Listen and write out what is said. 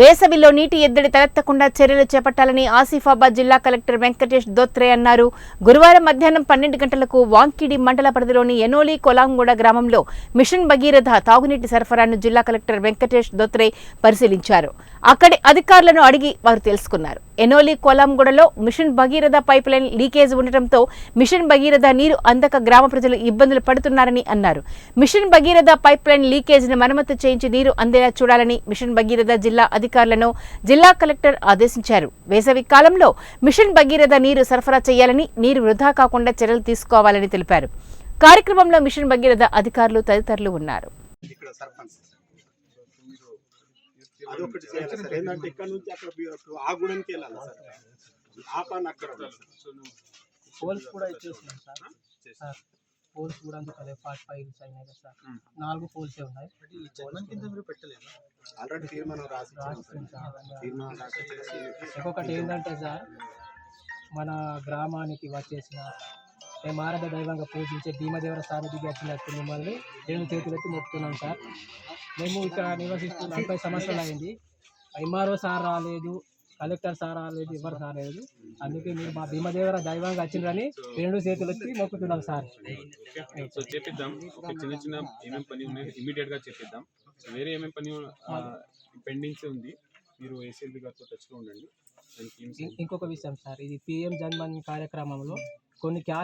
వేసవిలో నీటి ఎద్దడి తలెత్తకుండా చర్యలు చేపట్టాలని ఆసిఫాబాద్ జిల్లా కలెక్టర్ వెంకటేష్ దోత్రే అన్నారు. గురువారం మధ్యాహ్నం పన్నెండు గంటలకు వాంకిడి మండల పరిధిలోని ఎనోలి కొలాంగూడ గ్రామంలో మిషన్ భగీరథ తాగునీటి సరఫరాను జిల్లా కలెక్టర్ వెంకటేష్ దోత్రే పరిశీలించారు. అక్కడి అధికారులను అడిగి వారు తెలుసుకున్నారు. ఎనోలి కోలాంగూడలో mission Bhagiratha pipeline leakage ఉండటంతో మిషన్ భగీరథ నీరు అందక గ్రామ ప్రజలు ఇబ్బందులు పడుతున్నారని అన్నారు. మిషన్ భగీరథ పైప్ లైన్ లీకేజ్ని మరమ్మతు చేయించి నీరు అందేలా చూడాలని మిషన్ భగీరథ జిల్లా అధికారులను జిల్లా కలెక్టర్ ఆదేశించారు. వేసవి కాలంలో మిషన్ భగీరథ నీరు సరఫరా చేయాలని నీరు వృధా కాకుండా చర్యలు తీసుకోవాలని తెలిపారు. కార్యక్రమంలో మిషన్ భగీరథ అధికారులు తదితరులు ఉన్నారు. అదొకటి చేయాలి సార్. ఏంటంటే ఇక్కడ నుంచి అక్కడ ఆ గుడానికి వెళ్ళాలి సార్. ఆ పని అక్కడ. పోల్స్ కూడా ఇచ్చేసినాం సార్. సార్ పోల్స్ కూడా అందుకు అదే ఫాస్ట్ ఫైల్స్ అయినాయి కదా సార్. నాలుగు పోల్సే ఉన్నాయి. ఆల్రెడీ తీర్మానం రాసి. తీర్మానం రాసి ఇచ్చేసి ఇంకొకటి ఏంటంటే సార్ మన గ్రామానికి వచ్చేసిన మేము ఆరాధ దైవంగా పూజించే భీమదేవర స్వామికి వచ్చినట్టు మిమ్మల్ని రెండు చేతులెత్తి మొక్కుతున్నాం సార్. మేము ఇక్కడ నివసిస్తున్న నలభై సంవత్సరాలు అయింది. ఎంఆర్ఓ సార్ రాలేదు కలెక్టర్ సార్ రాలేదు ఎవరు రాలేదు అందుకే మీరు మా భీమదేవర దైవంగా వచ్చిండ్రని రెండు చేతులెత్తి మొక్కుతున్నాం సార్. సో చేపిద్దాం. చిన్న చిన్న ఏమేమి పని ఉన్నాయి? ఇమీడియట్గా చేపిద్దాం. వేరే ఏమేమి పని పెండింగ్స్ ఉంది. మీరు ఏసీఎల్బి గారితో టచ్లో ఉండండి. ఇంకొక విషయం సార్. ఇది పిఎం జన్మన్ కార్యక్రమంలో కొన్ని క్యాష్